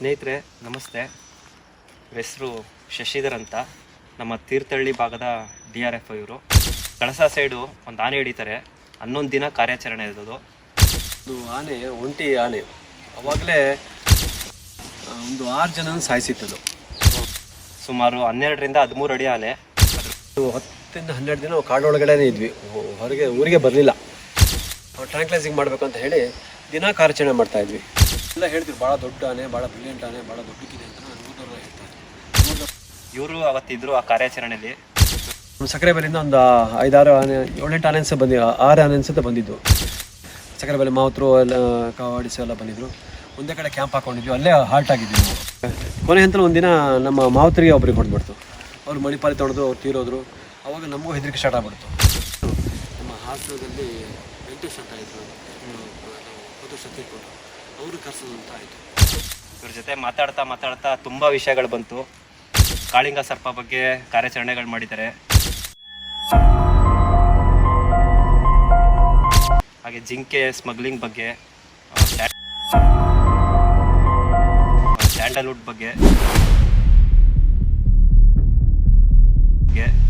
ಸ್ನೇಹಿತರೆ ನಮಸ್ತೆ. ಹೆಸರು ಶಶಿಧರ್ ಅಂತ. ನಮ್ಮ ತೀರ್ಥಹಳ್ಳಿ ಭಾಗದ ಡಿ ಆರ್ ಎಫ್ ಇವರು. ಕಳಸ ಸೈಡು ಒಂದು ಆನೆ ಹಿಡಿತಾರೆ. ಹನ್ನೊಂದು ದಿನ ಕಾರ್ಯಾಚರಣೆ ಇರೋದು. ಒಂದು ಆನೆ ಒಂಟಿ ಆನೆ. ಅವಾಗಲೇ ಒಂದು ಆರು ಜನ ಸಾಯಿಸಿತ್ತದು. ಸುಮಾರು ಹನ್ನೆರಡರಿಂದ ಹದಿಮೂರು ಅಡಿ ಆನೆ. ಅದು ಹತ್ತರಿಂದ ಹನ್ನೆರಡು ದಿನ ಕಾಡೊಳಗಡೆ ಕಾಡೊಳಗಡೆನೇ ಇದ್ವಿ. ಹೊರಗೆ ಊರಿಗೆ ಬರಲಿಲ್ಲ. ಟ್ರಾಂಕ್ಲೈಸಿಂಗ್ ಮಾಡಬೇಕು ಅಂತ ಹೇಳಿ ದಿನ ಕಾರ್ಯಾಚರಣೆ ಮಾಡ್ತಾ ಇದ್ವಿ. ಎಲ್ಲ ಹೇಳ್ತೀವಿ ಭಾಳ ದೊಡ್ಡ ಆನೆ ಭಾಳ ಬ್ರಿಲಿಯಂಟ್ ಆನೆ ಭಾಳ ದೊಡ್ಡಕ್ಕಿದೆ ಅಂತ ನೂರದವ್ರು ಹೇಳ್ತಾರೆ. ಇವರು ಅವತ್ತಿದ್ರು ಆ ಕಾರ್ಯಾಚರಣೆಯಲ್ಲಿ. ನಮ್ಮ ಸಕ್ಕರೆ ಬೆಲೆಯಿಂದ ಒಂದು ಐದಾರು ಆನೆ ಏಳೆಂಟು ಆನೆ ಅನ್ಸ ಬಂದಿ ಆರು ಆನೆ ಅನ್ಸುತ್ತೆ ಬಂದಿದ್ದು. ಸಕ್ಕರೆ ಬೆಲೆ ಮಾವತರು ಎಲ್ಲ ಕಾವಾಡಿಸಿ ಎಲ್ಲ ಬಂದಿದ್ರು. ಒಂದೇ ಕಡೆ ಕ್ಯಾಂಪ್ ಹಾಕೊಂಡಿದ್ವಿ ಅಲ್ಲೇ ಹಾಲ್ಟ್ ಆಗಿದ್ವಿ ನಾವು. ಕೊನೆ ಹಂತಲ್ಲಿ ಒಂದಿನ ನಮ್ಮ ಮಾವತರಿಗೆ ಒಬ್ಬರಿಗೆ ಹೊಡೆದ್ಬಿಡ್ತು. ಅವ್ರು ಮಣಿಪಾಲಿ ತೊಳೆದು ಅವ್ರು ತೀರೋದ್ರು. ಅವಾಗ ನಮಗೂ ಹೆದರಿಕೆ ಸ್ಟಾರ್ಟ್ ಆಗ್ಬಿಡ್ತು. ನಮ್ಮ ಹಾಸನದಲ್ಲಿ ವೆಂಕಟೇಶ್ ಅಂತ ಇದ್ರು. ಅವರು ಅಂತ ಆಯಿತು ಇವ್ರ ಜೊತೆ ಮಾತಾಡ್ತಾ ಮಾತಾಡ್ತಾ ತುಂಬ ವಿಷಯಗಳು ಬಂತು. ಕಾಳಿಂಗ ಸರ್ಪ ಬಗ್ಗೆ ಕಾರ್ಯಾಚರಣೆಗಳು ಮಾಡಿದ್ದಾರೆ. ಹಾಗೆ ಜಿಂಕೆ ಸ್ಮಗ್ಲಿಂಗ್ ಬಗ್ಗೆ ಸ್ಯಾಂಡಲ್ವುಡ್ ಬಗ್ಗೆ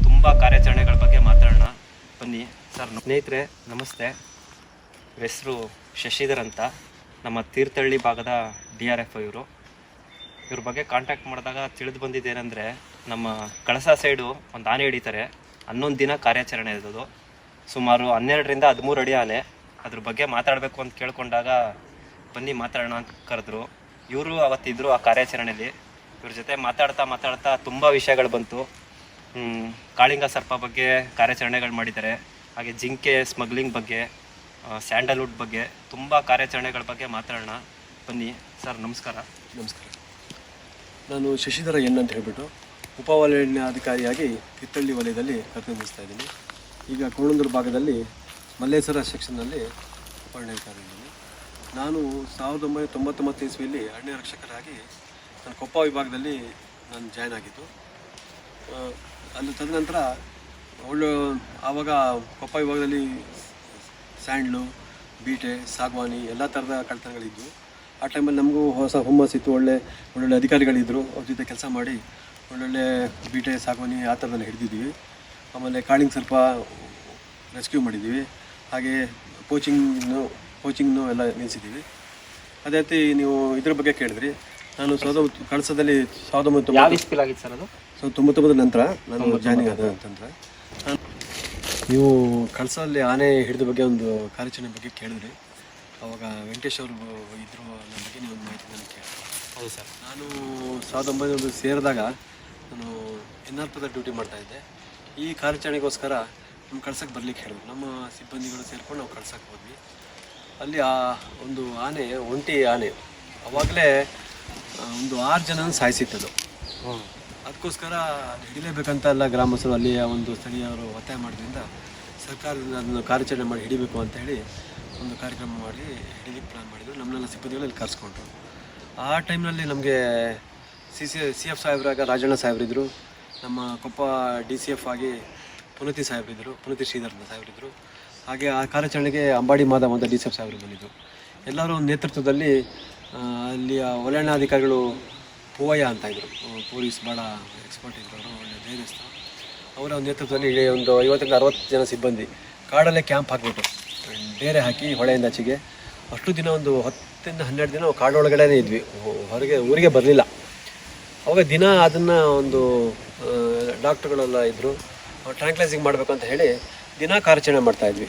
ತುಂಬ ಕಾರ್ಯಾಚರಣೆಗಳ ಬಗ್ಗೆ ಮಾತಾಡೋಣ. ಬನ್ನಿ. ಸರ್, ಸ್ನೇಹಿತರೆ, ನಮಸ್ತೆ. ಹೆಸರು ಶಶಿಧರ್ ಅಂತ. ನಮ್ಮ ತೀರ್ಥಹಳ್ಳಿ ಭಾಗದ ಡಿ ಆರ್ ಎಫ್ ಇವರು. ಇವ್ರ ಬಗ್ಗೆ ಕಾಂಟ್ಯಾಕ್ಟ್ ಮಾಡಿದಾಗ ತಿಳಿದು ಬಂದಿದ್ದೇನೆಂದರೆ, ನಮ್ಮ ಕಳಸ ಸೈಡು ಒಂದು ಆನೆ ಹಿಡಿತಾರೆ. ಹನ್ನೊಂದು ದಿನ ಕಾರ್ಯಾಚರಣೆ ಇರೋದು. ಸುಮಾರು ಹನ್ನೆರಡರಿಂದ ಹದಿಮೂರು ಅಡಿ ಆನೆ. ಅದ್ರ ಬಗ್ಗೆ ಮಾತಾಡಬೇಕು ಅಂತ ಕೇಳಿಕೊಂಡಾಗ ಬನ್ನಿ ಮಾತಾಡೋಣ ಅಂತ ಕರೆದ್ರು. ಇವರು ಅವತ್ತಿದ್ದರು ಆ ಕಾರ್ಯಾಚರಣೆಯಲ್ಲಿ ಇವ್ರ ಜೊತೆ ಮಾತಾಡ್ತಾ ಮಾತಾಡ್ತಾ ತುಂಬ ವಿಷಯಗಳು ಬಂತು. ಕಾಳಿಂಗ ಸರ್ಪ ಬಗ್ಗೆ ಕಾರ್ಯಾಚರಣೆಗಳು ಮಾಡಿದ್ದಾರೆ. ಹಾಗೆ ಜಿಂಕೆ ಸ್ಮಗ್ಲಿಂಗ್ ಬಗ್ಗೆ. ಸ್ಯಾಂಡಲ್ವುಡ್ ಬಗ್ಗೆ, ತುಂಬ ಕಾರ್ಯಾಚರಣೆಗಳ ಬಗ್ಗೆ ಮಾತಾಡೋಣ. ಬನ್ನಿ, ಸರ್, ನಮಸ್ಕಾರ. ನಮಸ್ಕಾರ. ನಾನು ಶಶಿಧರ ಎನ್ ಅಂತ ಹೇಳಿಬಿಟ್ಟು ಉಪವಲಯಾಧಿಕಾರಿಯಾಗಿ ಕಿತ್ತಳ್ಳಿ ವಲಯದಲ್ಲಿ ಪ್ರತಿನಿಧಿಸ್ತಾ ಇದ್ದೀನಿ. ಈಗ ಕೋಣಂದೂರು ಭಾಗದಲ್ಲಿ ಮಲ್ಲೇಶ್ವರ ಸೆಕ್ಷನ್ನಲ್ಲಿ ಉಪವಲಯಾಧಿಕಾರಿ ಇದ್ದೀನಿ. ನಾನು ಸಾವಿರದ ಒಂಬೈನೂರ ತೊಂಬತ್ತೊಂಬತ್ತು ಇಸ್ವಿಯಲ್ಲಿ ಅರಣ್ಯ ರಕ್ಷಕರಾಗಿ ನಾನು ಕೊಪ್ಪ ವಿಭಾಗದಲ್ಲಿ ನಾನು ಜಾಯ್ನ್ ಆಗಿದ್ದು ಅಲ್ಲಿ ತದನಂತರ ಒಳ್ಳೆ, ಆವಾಗ ಕೊಪ್ಪ ವಿಭಾಗದಲ್ಲಿ ಸ್ಯಾಂಡ್ಲು ಬೀಟೆ ಸಾಗ್ವಾನಿ ಎಲ್ಲ ಥರದ ಕಳ್ತನಗಳಿದ್ವು ಆ ಟೈಮಲ್ಲಿ ನಮಗೂ ಹೊಸ ಹುಮ್ಮಸ್ಸಿತ್ತು ಒಳ್ಳೆ ಒಳ್ಳೊಳ್ಳೆ ಅಧಿಕಾರಿಗಳಿದ್ದರು ಅವ್ರ ಜೊತೆ ಕೆಲಸ ಮಾಡಿ ಒಳ್ಳೊಳ್ಳೆ ಬೀಟೆ ಸಾಗ್ವಾನಿ ಆ ಥರದಲ್ಲಿ ಹಿಡಿದಿದ್ವಿ. ಆಮೇಲೆ ಕಾಳಿಂಗ್ ಸ್ವಲ್ಪ ರೆಸ್ಕ್ಯೂ ಮಾಡಿದ್ದೀವಿ. ಹಾಗೆ ಕೋಚಿಂಗ್ನು ಕೋಚಿಂಗ್ನು ಎಲ್ಲ ನಿಲ್ಲಿಸಿದ್ದೀವಿ ಅದೇ ರೀತಿ ನೀವು ಇದ್ರ ಬಗ್ಗೆ ಕೇಳಿದ್ರಿ. ನಾನು ಸಾವಿರದ ಒಂಬತ್ತು- ಕಳಸದಲ್ಲಿ ಸಾವಿರದ ಆಗಿತ್ತು ಸರ್ ಅದು? ಸೊ ತೊಂಬತ್ತೊಂಬತ್ತರ ನಂತರ ನಾನು ಜಾಯ್ನಿಂಗ್ ಆದ ನಂತರ. ನೀವು ಕಳಸಲ್ಲಿ ಆನೆ ಹಿಡಿದ ಬಗ್ಗೆ ಒಂದು ಕಾರ್ಯಾಚರಣೆ ಬಗ್ಗೆ ಕೇಳಿದ್ರಿ. ಅವಾಗ ವೆಂಕಟೇಶ್ ಅವರು ಇದ್ರು ಅನ್ನೋ ಬಗ್ಗೆ ನೀವು ಒಂದು ಮಾಹಿತಿ ನನಗೆ ಕೇಳಿ. ಹೌದು ಸರ್. ನಾನು ಸಾವಿರದ ಒಂಬೈನೂರ ಸೇರಿದಾಗ ನಾನು ಎನ್ ಆರ್ ಪದ ಡ್ಯೂಟಿ ಮಾಡ್ತಾಯಿದ್ದೆ ಈ ಕಾರ್ಯಾಚರಣೆಗೋಸ್ಕರ ನಮ್ಮ ಕಳ್ಸಕ್ಕೆ ಬರ್ಲಿಕ್ಕೆ ಹೇಳಿದ್ರು. ನಮ್ಮ ಸಿಬ್ಬಂದಿಗಳು ಸೇರಿಕೊಂಡು ನಾವು ಕಳ್ಸಕ್ಕೆ ಹೋದ್ವಿ. ಅಲ್ಲಿ ಆ ಒಂದು ಆನೆ ಒಂಟಿ ಆನೆ ಅವಾಗಲೇ ಒಂದು ಆರು ಜನ ಸಾಯಿಸಿತ್ತದು ಅದಕ್ಕೋಸ್ಕರ ಅದು ಹಿಡಿಲೇಬೇಕಂತ ಎಲ್ಲ ಗ್ರಾಮಸ್ಥರು ಅಲ್ಲಿಯ ಒಂದು ಸ್ಥಳೀಯರು ಒತ್ತಾಯ ಮಾಡೋದ್ರಿಂದ ಸರ್ಕಾರದಿಂದ ಅದನ್ನು ಕಾರ್ಯಾಚರಣೆ ಮಾಡಿ ಹಿಡಿಬೇಕು ಅಂತ ಹೇಳಿ ಒಂದು ಕಾರ್ಯಕ್ರಮ ಮಾಡಿ ಹಿಡಿಲಿಕ್ಕೆ ಪ್ಲಾನ್ ಮಾಡಿದರು. ನಮ್ಮನ್ನೆಲ್ಲ ಸಿಬ್ಬಂದಿಗಳು ಇಲ್ಲಿ ಕರೆಸ್ಕೊಂಡ್ರು. ಆ ಟೈಮ್ನಲ್ಲಿ ನಮಗೆ ಸಿ ಸಿ ಸಿ ಎಫ್ ಸಾಹೇಬ್ರಾಗ ರಾಜಣ್ಣ ಸಾಹೇಬ್ರಿದ್ದರು ನಮ್ಮ ಕೊಪ್ಪ ಡಿ ಸಿ ಎಫ್ ಆಗಿ ಪುನತಿ ಸಾಹೇಬ್ರಿದ್ದರು ಪುನತಿ ಶ್ರೀಧರ್ ಸಾಹೇಬ್ರಿದ್ದರು ಹಾಗೆ ಆ ಕಾರ್ಯಾಚರಣೆಗೆ ಅಂಬಾಡಿ ಮಾಧವ್ ಅಂತ ಡಿ ಸಿ ಎಫ್ ಸಾಹೇಬ್ರು ಬಂದಿದ್ದರು ಎಲ್ಲರೂ ನೇತೃತ್ವದಲ್ಲಿ ಅಲ್ಲಿಯ ಒಲಣ್ಣಾಧಿಕಾರಿಗಳು ಪೂವಯ್ಯ ಅಂತ ಇದ್ದರು ಪೊಲೀಸ್ ಭಾಳ ಎಕ್ಸ್ಪರ್ಟ್ ಇದ್ದವರು, ಒಳ್ಳೆ ಧೈರ್ಯಸ್ಥ ಅವರ ಒಂದು ನೇತೃತ್ವದಲ್ಲಿ ಒಂದು ಐವತ್ತರಿಂದ ಅರವತ್ತು ಜನ ಸಿಬ್ಬಂದಿ ಕಾಡಲ್ಲೇ ಕ್ಯಾಂಪ್ ಹಾಕ್ಬಿಟ್ಟು ಡೇರೆ ಹಾಕಿ ಹೊಳೆಯಿಂದ ಆಚೆಗೆ ಅಷ್ಟು ದಿನ ಒಂದು ಹತ್ತರಿಂದ ಹನ್ನೆರಡು ದಿನ ಕಾಡೊಳಗಡೆ ಇದ್ವಿ. ಹೊರಗೆ, ಊರಿಗೆ ಬರಲಿಲ್ಲ. ಅವಾಗ ದಿನ ಅದನ್ನು ಒಂದು ಡಾಕ್ಟ್ರುಗಳೆಲ್ಲ ಇದ್ದರು ಟ್ರ್ಯಾಂಕ್ಲೈಸಿಂಗ್ ಮಾಡಬೇಕು ಅಂತ ಹೇಳಿ ದಿನ ಕಾರ್ಯಾಚರಣೆ ಮಾಡ್ತಾಯಿದ್ವಿ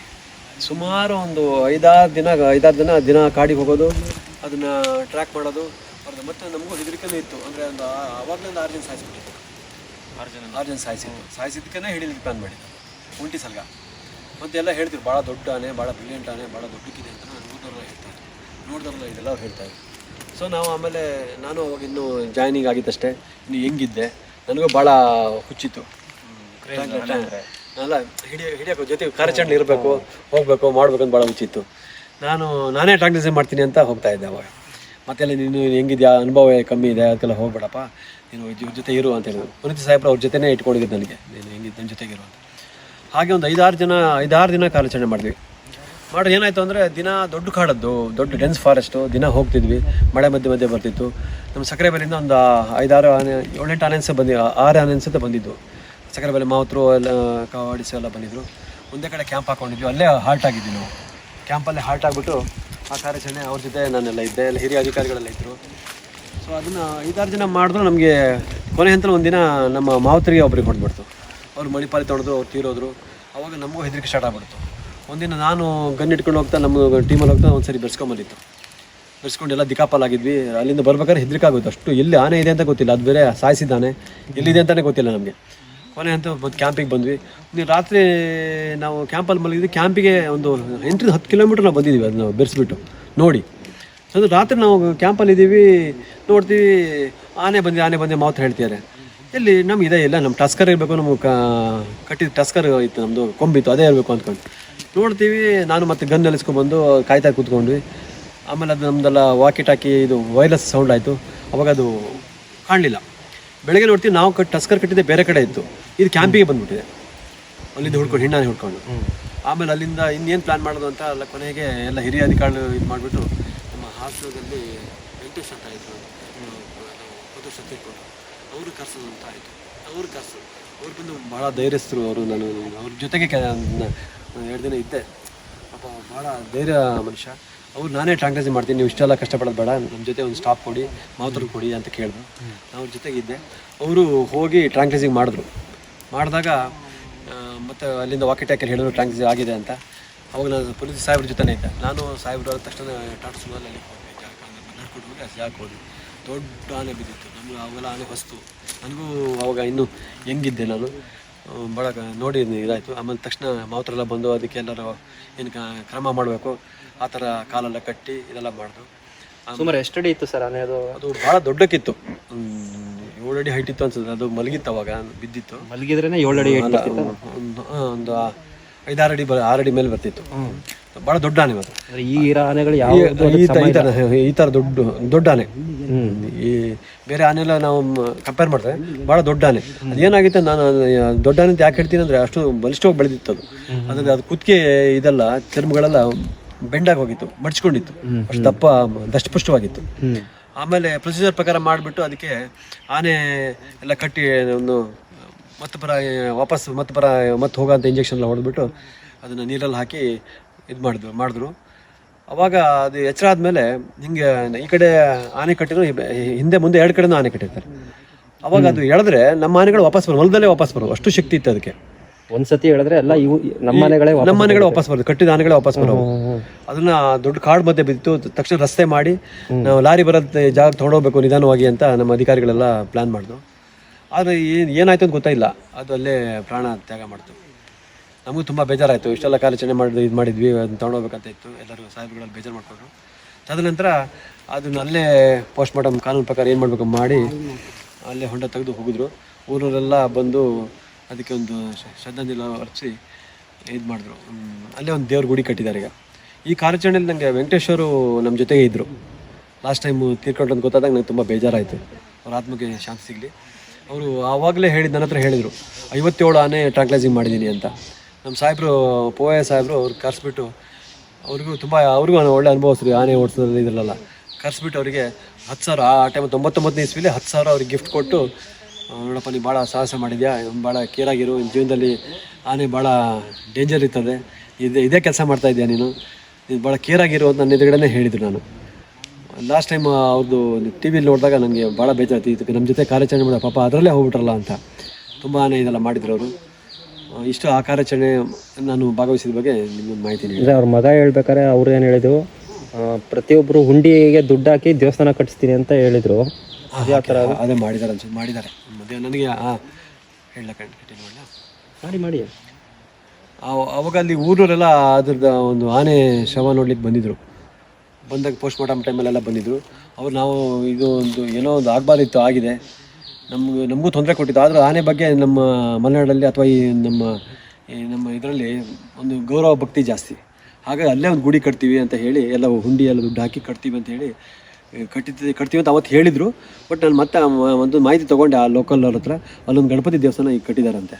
ಸುಮಾರು ಒಂದು ಐದಾರು ದಿನ ಐದಾರು ದಿನ ದಿನ ಕಾಡಿಗೆ ಹೋಗೋದು, ಅದನ್ನು ಟ್ರ್ಯಾಕ್ ಮಾಡೋದು ಅವ್ರದ್ದು ಮತ್ತೆ ನಮಗೂ ಹೆದರಿಕೆನೂ ಇತ್ತು. ಅಂದರೆ ಒಂದು ಅವಾಗಲೇ ಒಂದು ಆರು ಜನ ಸಾಯಿಸ್ಬಿಟ್ಟಿತ್ತು ಆರು ಜನ. ಆರು ಜನ ಸಾಯಿಸಿದ್ದು ಸಾಯಿಸಿದ್ದಕ್ಕೇ ಹಿಡಿಲಿಕ್ಕೆ ಪ್ಲಾನ್ ಮಾಡಿದ್ದೆ ಒಂಟಿ ಸಲ್ಗ. ಮತ್ತೆ ಎಲ್ಲ ಹೇಳ್ತಿರು ಭಾಳ ದೊಡ್ಡ ಆನೆ ಭಾಳ ಬ್ರಿಲಿಯಂಟ್ ಆನೆ ಭಾಳ ದೊಡ್ಡಕ್ಕಿದೆ ಅಂತ ನೋಡಿದವ್ರಲ್ಲ ಹೇಳ್ತಾರೆ. ನೋಡಿದವ್ರಲ್ಲ ಇದೆಲ್ಲ ಅವ್ರು ಹೇಳ್ತಾರೆ. ಸೊ ನಾವು ಆಮೇಲೆ ನಾನು ಅವಾಗ ಇನ್ನೂ ಜಾಯ್ನಿಂಗ್ ಆಗಿದ್ದಷ್ಟೇ ಇನ್ನು ಹೆಂಗಿದ್ದೆ ನನಗೂ ಭಾಳ ಹುಚ್ಚಿತ್ತು. ಅಲ್ಲ? ಹಿಡಿಯ ಹಿಡಿಯೋಕೆ ಜೊತೆ ಕಾರ್ಯಾಚರಣೆ ಇರಬೇಕು ಹೋಗಬೇಕು ಮಾಡಬೇಕು ಅಂತ ಭಾಳ ಹುಚ್ಚಿತ್ತು. ನಾನು ನಾನೇ ಟ್ರಾಕ್ಟರ್ಸೇ ಮಾಡ್ತೀನಿ ಅಂತ ಹೋಗ್ತಾ ಇದ್ದೆ ಅವಾಗ. ಮತ್ತೆಲ್ಲ ನೀನು ಹೆಂಗಿದ್ಯಾ? ಅನುಭವ ಕಮ್ಮಿ ಇದೆ, ಅದಕ್ಕೆಲ್ಲ ಹೋಗ್ಬೇಡಪ್ಪ. ನೀನು ಇವ್ರ ಜೊತೆ ಇರು ಅಂತ ಹೇಳಿದ್ರು ಪುನೀತ್ ಸಾಹೇಬ್ರು ಅವ್ರ ಜೊತೆನೇ ಇಟ್ಕೊಂಡಿದ್ದು ನನಗೆ. ನೀನು ಹೆಂಗಿದ್ದು ನನ್ನ ಇರು ಅಂತ. ಹಾಗೆ ಒಂದು ಐದಾರು ಜನ ಐದಾರು ದಿನ ಕಾರ್ಯಾಚರಣೆ ಮಾಡಿದ್ವಿ. ಮಾಡಿದ್ರೆ ಏನಾಯ್ತು ಅಂದರೆ, ದಿನ ದೊಡ್ಡ ಕಾಡದ್ದು, ದೊಡ್ಡ ಡೆನ್ಸ್ ಫಾರೆಸ್ಟು ದಿನ ಹೋಗ್ತಿದ್ವಿ. ಮಳೆ ಮಧ್ಯೆ ಮಧ್ಯೆ ಬರ್ತಿತ್ತು. ನಮ್ಮ ಸಕ್ಕರೆ ಬೆಲೆಯಿಂದ ಒಂದು ಐದಾರು ಆನೆ, ಏಳೆಂಟು ಆನೆ ಅನ್ಸೆ ಬಂದಿ ಆರು ಆನೆ ಅನ್ಸುತ್ತೆ ಬಂದಿದ್ದು. ಸಕ್ಕರೆ ಬೆಲೆ ಮಾವತರು ಎಲ್ಲ, ಕಾವಾಡಿಸಿ ಎಲ್ಲ ಬಂದಿದ್ದರು ಒಂದೇ ಕಡೆ ಕ್ಯಾಂಪ್ ಹಾಕೊಂಡಿದ್ವಿ. ಅಲ್ಲೇ ಹಾಲ್ಟ್ ಆಗಿದ್ವಿ ನಾವು. ಕ್ಯಾಂಪಲ್ಲೇ ಹಾಲ್ಟ್ ಆಗಿಬಿಟ್ಟು ಆ ಕಾರ್ಯಾಚರಣೆ ಅವ್ರ ಜೊತೆ ನಾನೆಲ್ಲ ಇದ್ದೆ ಎಲ್ಲ ಹಿರಿಯ ಅಧಿಕಾರಿಗಳೆಲ್ಲ ಇದ್ದರು ಸೊ ಅದನ್ನು ಐದಾರು ಜನ ಮಾಡಿದ್ರು, ನಮಗೆ ಕೊನೆ ಹಂತಲ್ಲಿ ಒಂದಿನ ನಮ್ಮ ಮಾವತರಿಗೆ ಒಬ್ಬರಿಗೆ ಹೊಡೆದ್ಬಿಡ್ತು. ಅವ್ರು ಮಣಿಪಾಲಿ ತೊಳೆದು ಅವ್ರು ತೀರೋದ್ರು. ಅವಾಗ ನಮಗೂ ಹೆದರಿಕೆ ಸ್ಟಾರ್ಟ್ ಆಗ್ಬಿಡ್ತು. ಒಂದಿನ ನಾನು ಗನ್ ಇಟ್ಕೊಂಡು ಹೋಗ್ತಾ, ನಮ್ಮ ಟೀಮಲ್ಲಿ ಹೋಗ್ತಾ ಒಂದು ಸರಿ ಬೆರೆಸ್ಕೊಂಬಂದಿತ್ತು. ಬೆರೆಸ್ಕೊಂಡು ಎಲ್ಲ ದಿಕ್ಕಾಪಾಲಾಗಿದ್ವಿ. ಅಲ್ಲಿಂದ ಬರ್ಬೇಕಾದ್ರೆ ಹೆದರಿಕೆ ಆಗುತ್ತೆ ಅಷ್ಟು ಎಲ್ಲಿ ಆನೆ ಇದೆ ಅಂತ ಗೊತ್ತಿಲ್ಲ. ಅದು ಬೇರೆ ಸಾಯಿಸಿದ್ದಾನೆ. ಎಲ್ಲಿದೆ ಅಂತಲೇ ಗೊತ್ತಿಲ್ಲ ನಮಗೆ. ಕೊನೆ ಅಂತ ಬಂದು ಕ್ಯಾಂಪಿಗೆ ಬಂದ್ವಿ. ರಾತ್ರಿ ನಾವು ಕ್ಯಾಂಪಲ್ಲಿ ಮಲಗಿದ್ವಿ. ಕ್ಯಾಂಪಿಗೆ ಒಂದು ಎಂಟರಿಂದ ಹತ್ತು ಕಿಲೋಮೀಟ್ರ್ ನಾವು ಬಂದಿದ್ದೀವಿ ಅದನ್ನ ಬೆರೆಸ್ಬಿಟ್ಟು, ನೋಡಿ. ಅದು ರಾತ್ರಿ ನಾವು ಕ್ಯಾಂಪಲ್ಲಿ ಇದ್ದೀವಿ, ನೋಡ್ತೀವಿ, ಆನೆ ಬಂದು, ಆನೆ ಬಂದೆ ಮಾತ್ರ ಹೇಳ್ತಿದ್ದಾರೆ. ಇಲ್ಲಿ ನಮ್ಗೆ ಇದೇ ಇಲ್ಲ ನಮ್ಮ ಟಸ್ಕರ್ ಇರಬೇಕು, ನಮಗೆ ಕಟ್ಟಿದ ಟಸ್ಕರ್ ಇತ್ತು ನಮ್ಮದು ಕೊಂಬಿತ್ತು ಅದೇ ಇರಬೇಕು ಅಂದ್ಕೊಂಡು. ನೋಡ್ತೀವಿ, ನಾನು ಮತ್ತೆ ಗನ್ ಎಲಿಸ್ಕೊಂಡ್ಬಂದು ಕಾಯ್ತಾ ಕೂತ್ಕೊಂಡ್ವಿ. ಆಮೇಲೆ ಅದು ನಮ್ಮದೆಲ್ಲ ವಾಕಿ ಟಾಕಿ ಇದು ವೈರ್ಲೆಸ್ ಸೌಂಡ್ ಆಯಿತು. ಅವಾಗ ಅದು ಕಾಣಲಿಲ್ಲ. ಬೆಳಗ್ಗೆ ನೋಡ್ತೀವಿ ನಾವು ಕಟ್ ಟಸ್ಕರ್ ಕಟ್ಟಿದ್ದೆ ಬೇರೆ ಕಡೆ ಇತ್ತು. ಇದು ಕ್ಯಾಂಪಿಗೆ ಬಂದ್ಬಿಟ್ಟಿದೆ. ಅಲ್ಲಿಂದ ಹುಡ್ಕೊಂಡು ಹಿಂಡಾನೆ ಹುಡ್ಕೊಂಡು. ಆಮೇಲೆ ಅಲ್ಲಿಂದ ಇನ್ನೇನು ಪ್ಲಾನ್ ಮಾಡೋದು ಅಂತ ಎಲ್ಲ ಕೊನೆಗೆ ಎಲ್ಲ ಹಿರಿಯ ಅಧಿಕಾರಿಗಳು ಇದು ಮಾಡಿಬಿಟ್ಟು ನಮ್ಮ ಹಾಸನದಲ್ಲಿ ವೆಂಕಟೇಶ್ ಅಂತ ಆಯಿತು ಅದು ಸತ್ತಿರ್ಕೊಂಡು ಅವರು ಕರ್ಸೋದು ಅಂತ ಆಯಿತು. ಅವರು ಕರ್ಸೋದು. ಅವ್ರು ಬಂದು ಭಾಳ ಧೈರ್ಯಸ್ಥರು ಅವರು ನಾನು. ಅವ್ರ ಜೊತೆಗೆ ಎರಡು ದಿನ ಇದ್ದೆ. ಅಪ್ಪ ಭಾಳ ಧೈರ್ಯ ಮನುಷ್ಯ. ಅವ್ರು ನಾನೇ ಟ್ರಾಂಕ್ಲೈಸಿಂಗ್ ಮಾಡ್ತೀನಿ, ನೀವು ಇಷ್ಟೆಲ್ಲ ಕಷ್ಟಪಡೋದು ಬೇಡ ನಮ್ಮ ಜೊತೆ ಒಂದು ಸ್ಟಾಪ್ ಕೊಡಿ ಮಾತ್ರ ಕೊಡಿ ಅಂತ ಕೇಳಿದ್ರು. ಅವ್ರ ಜೊತೆಗಿದ್ದೆ. ಅವರು ಹೋಗಿ ಟ್ರಾಂಕ್ಲೈಸಿಂಗ್ ಮಾಡಿದ್ರು. ಮಾಡಿದಾಗ ಮತ್ತು ಅಲ್ಲಿಂದ ವಾಕಿ ಟ್ಯಾಕಲ್ಲಿ ಹೇಳಿದ್ರು ಟ್ರಾಂಕ್ಲೈಸಿಂಗ್ ಆಗಿದೆ ಅಂತ. ಅವಾಗ ನಾನು ಪೊಲೀಸ್ ಸಾಹೇಬ್ರ ಜೊತೆನೇ ಇದ್ದೆ. ನಾನು ಸಾಹೇಬ್ರು ತಕ್ಷಣ ಟಾಟಾ ಸುಮಲ್ಲಿ ಅಲ್ಲಿ ಹೋಗಿ ನಡ್ಕೊಂಡು ಹೋಗಿ ಹೋದ್ವಿ ದೊಡ್ಡ ಆನೆ ಬಿದ್ದಿತ್ತು. ನಮ್ಗೆ ಅವೆಲ್ಲ ಆನೆ ಹೊಸ್ತು. ನನಗೂ ಅವಾಗ ಇನ್ನೂ ಹೆಂಗಿದ್ದೆ ನಾನು. ಭಾಳ ನೋಡಿ ಇದಾಯಿತು. ಆಮೇಲೆ ತಕ್ಷಣ ಮಾವತರೆಲ್ಲ ಬಂದು ಅದಕ್ಕೆ ಎಲ್ಲರೂ ಏನು ಕ್ರಮ ಮಾಡಬೇಕು. ಆ ಥರ ಕಾಲೆಲ್ಲ ಕಟ್ಟಿ ಇದೆಲ್ಲ ಮಾಡಿದ್ರು ಸುಮಾರು ಎಷ್ಟಡಿ ಇತ್ತು ಸರ್ ಅದು ಅದು ಭಾಳ ದೊಡ್ಡಕ್ಕಿತ್ತು. ಏಳು ಅಡಿ ಹೈಟ್ ಇತ್ತು ಅನ್ಸುತ್ತೆ. ಅದು ಮಲಗಿತ್ತು ಅವಾಗ ಬಿದ್ದಿತ್ತು. ಮಲಗಿದ್ರೇನೆ ಏಳು ಅಡಿ ಒಂದು ಐದಾರು ಅಡಿ ಬ ಆರು ಅಡಿ ಮೇಲೆ ಬರ್ತಿತ್ತು. ಭಾಳ ದೊಡ್ಡ ಆನೆ ಮಾತ್ರ. ಈ ಆನೆಗಳು ಯಾವ ಈ ತರ ಥರ ದೊಡ್ಡ ದೊಡ್ಡ ಆನೆ. ಈ ಬೇರೆ ಆನೆ ಎಲ್ಲ ನಾವು ಕಂಪೇರ್ ಮಾಡಿದ್ರೆ ಭಾಳ ದೊಡ್ಡ ಆನೆ. ಅದೇನಾಗಿತ್ತು ನಾನು ದೊಡ್ಡ ಆನೆ ಅಂತ ಯಾಕೆ ಹೇಳ್ತೀನಿ ಅಂದ್ರೆ ಅಷ್ಟು ಬಲಿಷ್ಠವಾಗಿ ಬೆಳೆದಿತ್ತು ಅದು. ಅದ್ರಲ್ಲಿ ಅದು ಕುತ್ತಿಗೆ ಇದೆಲ್ಲ ಚರ್ಮಗಳೆಲ್ಲ ಬೆಂಡಾಗಿ ಹೋಗಿತ್ತು ಮಡ್ಚ್ಕೊಂಡಿತ್ತು ಅಷ್ಟು ದಪ್ಪ ದಷ್ಟಪುಷ್ಟವಾಗಿತ್ತು. ಆಮೇಲೆ ಪ್ರೊಸೀಜರ್ ಪ್ರಕಾರ ಮಾಡಿಬಿಟ್ಟು ಅದಕ್ಕೆ ಆನೆ ಎಲ್ಲ ಕಟ್ಟಿ ಒಂದು ಮತ್ತೆ ಪರ ವಾಪಸ್ ಮತ್ತೆ ಪರ ಮತ್ತೆ ಹೋಗೋಂಥ ಇಂಜೆಕ್ಷನ್ ಎಲ್ಲ ಹೊಡೆದ್ಬಿಟ್ಟು ಅದನ್ನು ನೀರಲ್ಲಿ ಹಾಕಿ ಇದು ಮಾಡಿದ್ರು ಮಾಡಿದ್ರು. ಅವಾಗ ಅದು ಎಚ್ಚರ ಆದಮೇಲೆ ಹಿಂಗೆ ಈ ಕಡೆ ಆನೆ ಕಟ್ಟಿದ್ರು ಹಿಂದೆ ಮುಂದೆ ಎರಡು ಕಡೆನೂ ಆನೆ ಕಟ್ಟಿರ್ತಾರೆ. ಅವಾಗ ಅದು ಎಳೆದ್ರೆ ನಮ್ಮ ಆನೆಗಳು ವಾಪಸ್ ಬರೋದು ಹೊಲದಲ್ಲೇ ವಾಪಸ್ ಬರೋದು ಅಷ್ಟು ಶಕ್ತಿ ಇತ್ತು ಅದಕ್ಕೆ. ಒಂದ್ಸತಿ ಹೇಳಿದ್ರೆ ಎಲ್ಲ ಇವು ನಮ್ಮ ಆನೆಗಳೇ ನಮ್ಮ ಮನೆಗಳೇ ವಾಪಸ್ ಬರೋದು ಕಟ್ಟಿದ ಆನೆಗಳೇ ವಾಪಸ್ ಬರೋದು. ಅದನ್ನ ದೊಡ್ಡ ಕಾಡು ಮಧ್ಯೆ ಬಿದ್ದು ತಕ್ಷಣ ರಸ್ತೆ ಮಾಡಿ ನಾವು ಲಾರಿ ಬರೋದ್ ಜಾಗ ತೊಗೊಂಡೋಗ್ಬೇಕು ನಿಧಾನವಾಗಿ ಅಂತ ನಮ್ಮ ಅಧಿಕಾರಿಗಳೆಲ್ಲ ಪ್ಲಾನ್ ಮಾಡಿದ್ರು. ಆದರೆ ಏನು ಏನಾಯ್ತು ಅಂತ ಗೊತ್ತಾಯಿಲ್ಲ ಅದು ಅಲ್ಲೇ ಪ್ರಾಣ ತ್ಯಾಗ ಮಾಡ್ತು. ನಮಗೂ ತುಂಬ ಬೇಜಾರಾಯಿತು. ಇಷ್ಟೆಲ್ಲ ಕಾರ್ಯಾಚರಣೆ ಮಾಡಿ ಇದು ಮಾಡಿದ್ವಿ, ಅದನ್ನ ತೊಗೊಂಡೋಗ್ಬೇಕಂತ ಇತ್ತು. ಎಲ್ಲರೂ ಸಾಹೇಬ್ಗಳಲ್ಲಿ ಬೇಜಾರು ಮಾಡಿಕೊಂಡ್ರು. ತದನಂತರ ಅದನ್ನ ಅಲ್ಲೇ ಪೋಸ್ಟ್ ಮಾರ್ಟಮ್ ಕಾನೂನು ಪ್ರಕಾರ ಏನು ಮಾಡಬೇಕು ಮಾಡಿ ಅಲ್ಲೇ ಹೊಂಡ ತೆಗೆದು ಹೋಗಿದ್ರು. ಊರವರೆಲ್ಲ ಬಂದು ಅದಕ್ಕೆ ಒಂದು ಶ್ರದ್ಧಾಂಜಲಿ ಅರ್ಪಿಸಿ ಇದು ಮಾಡಿದ್ರು. ಅಲ್ಲೇ ಒಂದು ದೇವ್ರ ಗುಡಿ ಕಟ್ಟಿದ್ದಾರೆ ಈಗ. ಈ ಕಾರ್ಯಾಚರಣೆಯಲ್ಲಿ ನನಗೆ ವೆಂಕಟೇಶ್ವರು ನಮ್ಮ ಜೊತೆಗೆ ಇದ್ದರು ಲಾಸ್ಟ್ ಟೈಮು ತೀರ್ಕೊಂಡು ಅಂತ ಗೊತ್ತಾದಾಗ ನಂಗೆ ತುಂಬ ಬೇಜಾರಾಯಿತು. ಅವ್ರ ಆತ್ಮಕ್ಕೆ ಶಾಂತಿ ಸಿಗಲಿ. ಅವರು ಆವಾಗಲೇ ಹೇಳಿದ ನನ್ನ ಹತ್ರ ಹೇಳಿದರು. ಐವತ್ತೇಳು ಆನೆ ಟ್ರಾಂಕ್ಲೈಸಿಂಗ್ ಮಾಡಿದ್ದೀನಿ ಅಂತ. ನಮ್ಮ ಸಾಹೇಬರು, ಪೋಯ ಸಾಹೇಬರು ಅವ್ರು ಕರೆಸ್ಬಿಟ್ಟು ಅವ್ರಿಗೂ ತುಂಬ, ಅವ್ರಿಗೂ ಒಳ್ಳೆ ಅನುಭವಿಸ್ರಿ ಆನೆ ಓಡಿಸೋದ್ರಲ್ಲಿ ಇದರಲ್ಲ ಕರೆಸ್ಬಿಟ್ಟು ಅವರಿಗೆ ಹತ್ತು ಸಾವಿರ, ಆ ಟೈಮ್ ತೊಂಬತ್ತೊಂಬತ್ತನೇ ಇಸ್ವಿಲಿ ಹತ್ತು ಸಾವಿರ ಅವ್ರಿಗೆ ಗಿಫ್ಟ್ ಕೊಟ್ಟು ನೋಡಪ್ಪ ನೀವು ಭಾಳ ಸಾಹಸ ಮಾಡಿದ್ಯಾ ಭಾಳ ಕೇರಾಗಿರು ನಿನ್ನ ಜೀವನದಲ್ಲಿ ಆನೆ ಭಾಳ ಡೇಂಜರ್ ಇರ್ತದೆ, ಇದೇ ಇದೇ ಕೆಲಸ ಮಾಡ್ತಾ ಇದೆಯಾ ನೀನು? ನೀನು ಭಾಳ ಕೇರಾಗಿರು ಅಂತ ನನ್ನ ಎದುರುಗಡೆನೇ ಹೇಳಿದ್ರು ನಾನು. ಲಾಸ್ಟ್ ಟೈಮ್ ಅವ್ರದ್ದು ಟಿ ವಿಲಿ ನೋಡಿದಾಗ ನನಗೆ ಭಾಳ ಬೇಜಾರಾಯ್ತು, ಇದಕ್ಕೆ ನಮ್ಮ ಜೊತೆ ಕಾರ್ಯಾಚರಣೆ ಮಾಡಿದ ಪಾಪ ಅದರಲ್ಲೇ ಹೋಗ್ಬಿಟ್ರಲ್ಲ ಅಂತ. ತುಂಬಾ ಇದೆಲ್ಲ ಮಾಡಿದ್ರು ಅವರು. ಇಷ್ಟು ಆ ಕಾರ್ಯಾಚರಣೆ ನಾನು ಭಾಗವಹಿಸಿದ ಬಗ್ಗೆ ನಿಮ್ಮ ಮಾಹಿತಿ ಅಂದರೆ ಅಂದ್ರೆ ಅವ್ರ ಮಗ ಹೇಳ್ಬೇಕಾದ್ರೆ ಅವ್ರು ಏನು ಹೇಳಿದ್ರು ಪ್ರತಿಯೊಬ್ಬರು ಹುಂಡಿಗೆ ದುಡ್ಡು ಹಾಕಿ ದೇವಸ್ಥಾನ ಕಟ್ಟಿಸ್ತೀನಿ ಅಂತ ಹೇಳಿದರು. ಅದೇ ಅದೇ. ಮಾಡಿದ್ದಾರೆ ಅನ್ಸುತ್ತೆ ಮಾಡಿದ್ದಾರೆ. ಮದುವೆ ನನಗೆ ಹಾಂ ಹೇಳ ಕಂಟಿನ್ಯೂ ಮಾಡಲ ಮಾಡಿ ಮಾಡಿ. ಅವಾಗ ಅಲ್ಲಿ ಊರವರೆಲ್ಲ ಅದ್ರದ್ದು ಒಂದು ಆನೆ ಶವ ನೋಡ್ಲಿಕ್ಕೆ ಬಂದಿದ್ದರು ಬಂದಾಗ ಪೋಸ್ಟ್ ಮಾರ್ಟಮ್ ಟೈಮಲ್ಲೆಲ್ಲ ಬಂದಿದ್ದರು ಅವ್ರು ನಾವು ಇದು ಒಂದು ಏನೋ ಒಂದು ಆಗಬಾರ್ದಿತ್ತು ಆಗಿದೆ. ನಮ್ಗೆ ನಮಗೂ ತೊಂದರೆ ಕೊಟ್ಟಿತ್ತು. ಆದರೂ ಆನೆ ಬಗ್ಗೆ ನಮ್ಮ ಮಲೆನಾಡಲ್ಲಿ ಅಥವಾ ಈ ನಮ್ಮ ಈ ನಮ್ಮ ಇದರಲ್ಲಿ ಒಂದು ಗೌರವ ಭಕ್ತಿ ಜಾಸ್ತಿ. ಹಾಗಾಗಿ ಅಲ್ಲೇ ಒಂದು ಗುಡಿ ಕಟ್ತೀವಿ ಅಂತ ಹೇಳಿ, ಎಲ್ಲ ಹುಂಡಿ ಎಲ್ಲ ದುಡ್ಡು ಹಾಕಿ ಕಟ್ತೀವಿ ಅಂತ ಹೇಳಿ ಕಟ್ಟಿದ್ದು, ಕಟ್ತೀವಿ ಅಂತ ಅವತ್ತು ಹೇಳಿದರು. ಬಟ್ ನಾನು ಮತ್ತೆ ಒಂದು ಮಾಹಿತಿ ತೊಗೊಂಡೆ ಆ ಲೋಕಲ್ ಅವ್ರ ಹತ್ರ. ಅಲ್ಲೊಂದು ಗಣಪತಿ ದೇವಸ್ಥಾನ ಈಗ ಕಟ್ಟಿದಾರಂತೆ.